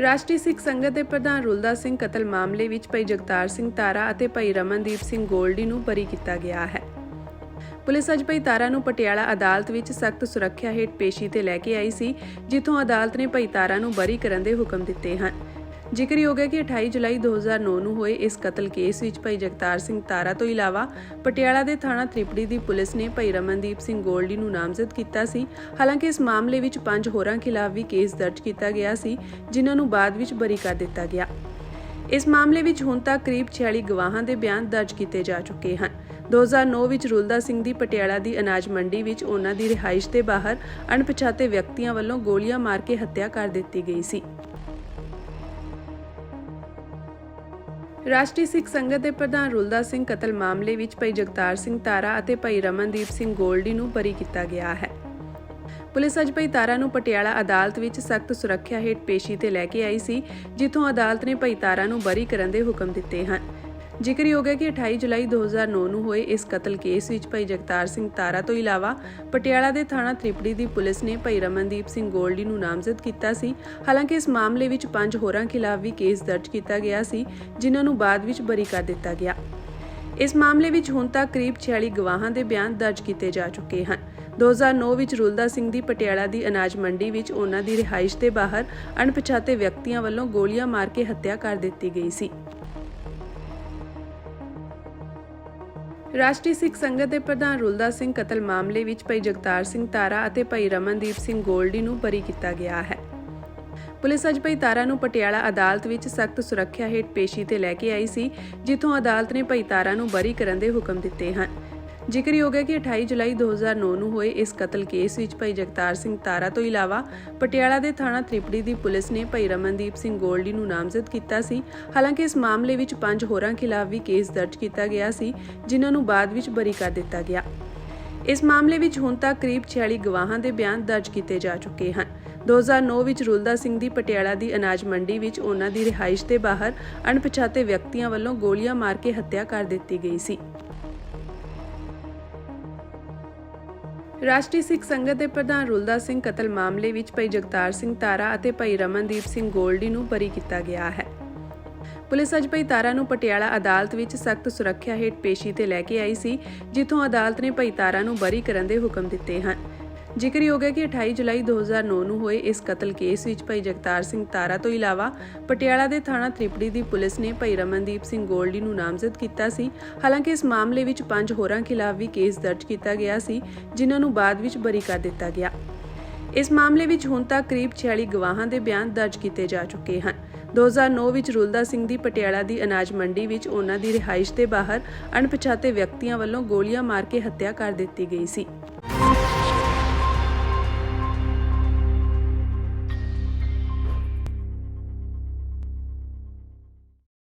ਰਾਸ਼ਟਰੀ ਸਿੱਖ ਸੰਗਤ ਦੇ ਪ੍ਰਧਾਨ ਰੁਲਦਾ ਸਿੰਘ ਕਤਲ ਮਾਮਲੇ ਵਿੱਚ ਭਾਈ ਜਗਤਾਰ ਸਿੰਘ ਤਾਰਾ ਅਤੇ ਭਾਈ ਰਮਨਦੀਪ ਸਿੰਘ ਗੋਲਡੀ ਨੂੰ ਬਰੀ ਕੀਤਾ ਗਿਆ ਹੈ। ਪੁਲਿਸ ਅੱਜ ਭਾਈ ਤਾਰਾ ਨੂੰ ਪਟਿਆਲਾ ਅਦਾਲਤ ਵਿੱਚ ਸਖਤ ਸੁਰੱਖਿਆ ਹੇਠ ਪੇਸ਼ੀ ਤੇ ਲੈ ਕੇ ਆਈ ਸੀ, ਜਿੱਥੋਂ ਅਦਾਲਤ ਨੇ ਭਾਈ ਤਾਰਾ ਨੂੰ ਬਰੀ ਕਰਨ ਦੇ ਹੁਕਮ ਦਿੱਤੇ ਹਨ। ਜ਼ਿਕਰਯੋਗ ਹੈ ਕਿ 28 ਜੁਲਾਈ 2009 ਨੂੰ ਹੋਏ ਇਸ ਕਤਲ ਕੇਸ ਵਿੱਚ ਭਾਈ ਜਗਤਾਰ ਸਿੰਘ ਤਾਰਾ ਤੋਂ ਇਲਾਵਾ ਪਟਿਆਲਾ ਦੇ ਥਾਣਾ ਤ੍ਰਿਪੜੀ ਦੀ ਪੁਲਿਸ ਨੇ ਭਾਈ ਰਮਨਦੀਪ ਸਿੰਘ ਗੋਲਡੀ ਨੂੰ ਨਾਮਜ਼ਦ ਕੀਤਾ ਸੀ। ਹਾਲਾਂਕਿ ਇਸ ਮਾਮਲੇ ਵਿੱਚ ਪੰਜ ਹੋਰਾਂ ਖਿਲਾਫ ਵੀ ਕੇਸ ਦਰਜ ਕੀਤਾ ਗਿਆ ਸੀ, ਜਿਨ੍ਹਾਂ ਨੂੰ ਬਾਅਦ ਵਿੱਚ ਬਰੀ ਕਰ ਦਿੱਤਾ ਗਿਆ। ਇਸ ਮਾਮਲੇ ਵਿੱਚ ਹੁਣ ਤੱਕ ਕਰੀਬ 46 ਗਵਾਹਾਂ ਦੇ ਬਿਆਨ ਦਰਜ ਕੀਤੇ ਜਾ ਚੁੱਕੇ ਹਨ। 2009 ਵਿੱਚ ਰੁਲਦਾ ਸਿੰਘ ਦੀ ਪਟਿਆਲਾ ਦੀ ਅਨਾਜ ਮੰਡੀ ਵਿੱਚ ਉਹਨਾਂ ਦੀ ਰਿਹਾਇਸ਼ ਦੇ ਬਾਹਰ ਅਣਪਛਾਤੇ ਵਿਅਕਤੀਆਂ ਵੱਲੋਂ ਗੋਲੀਆਂ ਮਾਰ ਕੇ ਹੱਤਿਆ ਕਰ ਦਿੱਤੀ ਗਈ ਸੀ। ਰਾਸ਼ਟਰੀ ਸਿੱਖ ਸੰਗਤ ਦੇ ਪ੍ਰਧਾਨ ਰੁਲਦਾ ਸਿੰਘ ਕਤਲ ਮਾਮਲੇ ਵਿੱਚ ਭਾਈ ਜਗਤਾਰ ਸਿੰਘ ਤਾਰਾ ਅਤੇ ਭਾਈ ਰਮਨਦੀਪ ਸਿੰਘ ਗੋਲਡੀ ਨੂੰ ਬਰੀ ਕੀਤਾ ਗਿਆ ਹੈ। ਪੁਲਿਸ ਅੱਜ ਭਾਈ ਤਾਰਾ ਨੂੰ ਪਟਿਆਲਾ ਅਦਾਲਤ ਵਿੱਚ ਸਖਤ ਸੁਰੱਖਿਆ ਹੇਠ ਪੇਸ਼ੀ ਤੇ ਲੈ ਕੇ ਆਈ ਸੀ, ਜਿੱਥੋਂ ਅਦਾਲਤ ਨੇ ਭਾਈ ਤਾਰਾ ਨੂੰ ਬਰੀ ਕਰਨ ਦੇ ਹੁਕਮ ਦਿੱਤੇ ਹਨ। ਜ਼ਿਕਰਯੋਗ ਹੈ ਕਿ 28 ਜੁਲਾਈ 2009 ਨੂੰ ਹੋਏ ਇਸ ਕਤਲ ਕੇਸ ਵਿੱਚ ਭਾਈ ਜਗਤਾਰ ਸਿੰਘ ਤਾਰਾ ਤੋਂ ਇਲਾਵਾ, ਪਟਿਆਲਾ ਦੇ ਥਾਣਾ ਤ੍ਰਿਪੜੀ ਦੀ ਪੁਲਿਸ ਨੇ ਭਾਈ ਰਮਨਦੀਪ ਸਿੰਘ ਗੋਲਡੀ ਨੂੰ ਨਾਮਜ਼ਦ ਕੀਤਾ ਸੀ। ਹਾਲਾਂਕਿ ਇਸ ਮਾਮਲੇ ਵਿੱਚ ਪੰਜ ਹੋਰਾਂ ਖਿਲਾਫ ਵੀ ਕੇਸ ਦਰਜ ਕੀਤਾ ਗਿਆ ਸੀ, ਜਿਨ੍ਹਾਂ ਨੂੰ ਬਾਅਦ ਵਿੱਚ ਬਰੀ ਕਰ ਦਿੱਤਾ ਗਿਆ। ਇਸ ਮਾਮਲੇ ਵਿੱਚ ਹੁਣ ਤੱਕ ਕਰੀਬ 46 ਗਵਾਹਾਂ ਦੇ ਬਿਆਨ ਦਰਜ ਕੀਤੇ ਜਾ ਚੁੱਕੇ ਹਨ। 2009 ਵਿੱਚ ਰੁਲਦਾ ਸਿੰਘ ਦੀ ਪਟਿਆਲਾ ਦੀ ਅਨਾਜ ਮੰਡੀ ਵਿੱਚ ਉਹਨਾਂ ਦੀ ਰਿਹਾਇਸ਼ ਦੇ ਬਾਹਰ ਅਣਪਛਾਤੇ ਵਿਅਕਤੀਆਂ ਵੱਲੋਂ ਗੋਲੀਆਂ ਮਾਰ ਕੇ ਹੱਤਿਆ ਕਰ ਦਿੱਤੀ ਗਈ ਸੀ। ਰਾਸ਼ਟਰੀ ਸਿੱਖ ਸੰਗਤ ਦੇ ਪ੍ਰਧਾਨ ਰੁਲਦਾ ਸਿੰਘ ਕਤਲ ਮਾਮਲੇ ਵਿੱਚ ਭਾਈ ਜਗਤਾਰ ਸਿੰਘ ਤਾਰਾ ਅਤੇ ਭਾਈ ਰਮਨਦੀਪ ਸਿੰਘ ਗੋਲਡੀ ਨੂੰ ਬਰੀ ਕੀਤਾ ਗਿਆ ਹੈ। ਪੁਲਿਸ ਅੱਜ ਭਾਈ ਤਾਰਾ ਨੂੰ ਪਟਿਆਲਾ ਅਦਾਲਤ ਵਿੱਚ ਸਖਤ ਸੁਰੱਖਿਆ ਹੇਠ ਪੇਸ਼ੀ ਤੇ ਲੈ ਕੇ ਆਈ ਸੀ, ਜਿੱਥੋਂ ਅਦਾਲਤ ਨੇ ਭਾਈ ਤਾਰਾ ਨੂੰ ਬਰੀ ਕਰਨ ਦੇ ਹੁਕਮ ਦਿੱਤੇ ਹਨ। ਜ਼ਿਕਰਯੋਗ ਹੈ ਕਿ 28 ਜੁਲਾਈ 2009 ਨੂੰ ਹੋਏ ਇਸ ਕਤਲ ਕੇਸ ਵਿੱਚ ਭਾਈ ਜਗਤਾਰ ਸਿੰਘ ਤਾਰਾ ਤੋਂ ਇਲਾਵਾ ਪਟਿਆਲਾ ਦੇ ਥਾਣਾ ਤ੍ਰਿਪੜੀ ਦੀ ਪੁਲਿਸ ਨੇ ਭਾਈ ਰਮਨਦੀਪ ਸਿੰਘ ਗੋਲਡੀ ਨੂੰ ਨਾਮਜ਼ਦ ਕੀਤਾ ਸੀ। ਹਾਲਾਂਕਿ ਇਸ ਮਾਮਲੇ ਵਿੱਚ ਪੰਜ ਹੋਰਾਂ ਖਿਲਾਫ ਵੀ ਕੇਸ ਦਰਜ ਕੀਤਾ ਗਿਆ ਸੀ, ਜਿਨ੍ਹਾਂ ਨੂੰ ਬਾਅਦ ਵਿੱਚ ਬਰੀ ਕਰ ਦਿੱਤਾ ਗਿਆ। ਇਸ ਮਾਮਲੇ ਵਿੱਚ ਹੁਣ ਤੱਕ ਕਰੀਬ 46 ਗਵਾਹਾਂ ਦੇ ਬਿਆਨ ਦਰਜ ਕੀਤੇ ਜਾ ਚੁੱਕੇ ਹਨ। 2009 ਵਿੱਚ ਰੁਲਦਾ ਸਿੰਘ ਦੀ ਪਟਿਆਲਾ ਦੀ ਅਨਾਜ ਮੰਡੀ ਵਿੱਚ ਉਹਨਾਂ ਦੀ ਰਿਹਾਇਸ਼ ਦੇ ਬਾਹਰ ਅਣਪਛਾਤੇ ਵਿਅਕਤੀਆਂ ਵੱਲੋਂ ਗੋਲੀਆਂ ਮਾਰ ਕੇ ਹੱਤਿਆ ਕਰ ਦਿੱਤੀ ਗਈ ਸੀ। ਰਾਸ਼ਟਰੀ ਸਿੱਖ ਸੰਗਤ ਦੇ ਪ੍ਰਧਾਨ ਰੁਲਦਾ ਸਿੰਘ ਕਤਲ ਮਾਮਲੇ ਵਿੱਚ ਭਾਈ ਜਗਤਾਰ ਸਿੰਘ ਤਾਰਾ ਅਤੇ ਭਾਈ ਰਮਨਦੀਪ ਸਿੰਘ ਗੋਲਡੀ ਨੂੰ ਬਰੀ ਕੀਤਾ ਗਿਆ ਹੈ। ਪੁਲਿਸ ਅੱਜ ਭਾਈ ਤਾਰਾ ਨੂੰ ਪਟਿਆਲਾ ਅਦਾਲਤ ਵਿੱਚ ਸਖਤ ਸੁਰੱਖਿਆ ਹੇਠ ਪੇਸ਼ੀ ਤੇ ਲੈ ਕੇ ਆਈ ਸੀ, ਜਿੱਥੋਂ ਅਦਾਲਤ ਨੇ ਭਾਈ ਤਾਰਾ ਨੂੰ ਬਰੀ ਕਰਨ ਦੇ ਹੁਕਮ ਦਿੱਤੇ ਹਨ। ਜ਼ਿਕਰਯੋਗ ਹੈ ਕਿ 28 ਜੁਲਾਈ 2009 ਨੂੰ ਹੋਏ ਇਸ ਕਤਲ ਕੇਸ ਵਿੱਚ ਭਾਈ ਜਗਤਾਰ ਸਿੰਘ ਤਾਰਾ ਤੋਂ ਇਲਾਵਾ ਪਟਿਆਲਾ ਦੇ ਥਾਣਾ ਤ੍ਰਿਪੜੀ ਦੀ ਪੁਲਿਸ ਨੇ ਭਾਈ ਰਮਨਦੀਪ ਸਿੰਘ ਗੋਲਡੀ ਨੂੰ ਨਾਮਜ਼ਦ ਕੀਤਾ ਸੀ। ਹਾਲਾਂਕਿ ਇਸ ਮਾਮਲੇ ਵਿੱਚ ਪੰਜ ਹੋਰਾਂ ਖਿਲਾਫ ਵੀ ਕੇਸ ਦਰਜ ਕੀਤਾ ਗਿਆ ਸੀ, ਜਿਨ੍ਹਾਂ ਨੂੰ ਬਾਅਦ ਵਿੱਚ ਬਰੀ ਕਰ ਦਿੱਤਾ ਗਿਆ। ਇਸ ਮਾਮਲੇ ਵਿੱਚ ਹੁਣ ਤੱਕ ਕਰੀਬ 46 ਗਵਾਹਾਂ ਦੇ ਬਿਆਨ ਦਰਜ ਕੀਤੇ ਜਾ ਚੁੱਕੇ ਹਨ। 2009 ਵਿੱਚ ਰੁਲਦਾ ਸਿੰਘ ਦੀ ਪਟਿਆਲਾ ਦੀ ਅਨਾਜ ਮੰਡੀ ਵਿੱਚ ਉਹਨਾਂ ਦੀ ਰਿਹਾਇਸ਼ ਦੇ ਬਾਹਰ ਅਣਪਛਾਤੇ ਵਿਅਕਤੀਆਂ ਵੱਲੋਂ ਗੋਲੀਆਂ ਮਾਰ ਕੇ ਹੱਤਿਆ ਕਰ ਦਿੱਤੀ ਗਈ ਸੀ।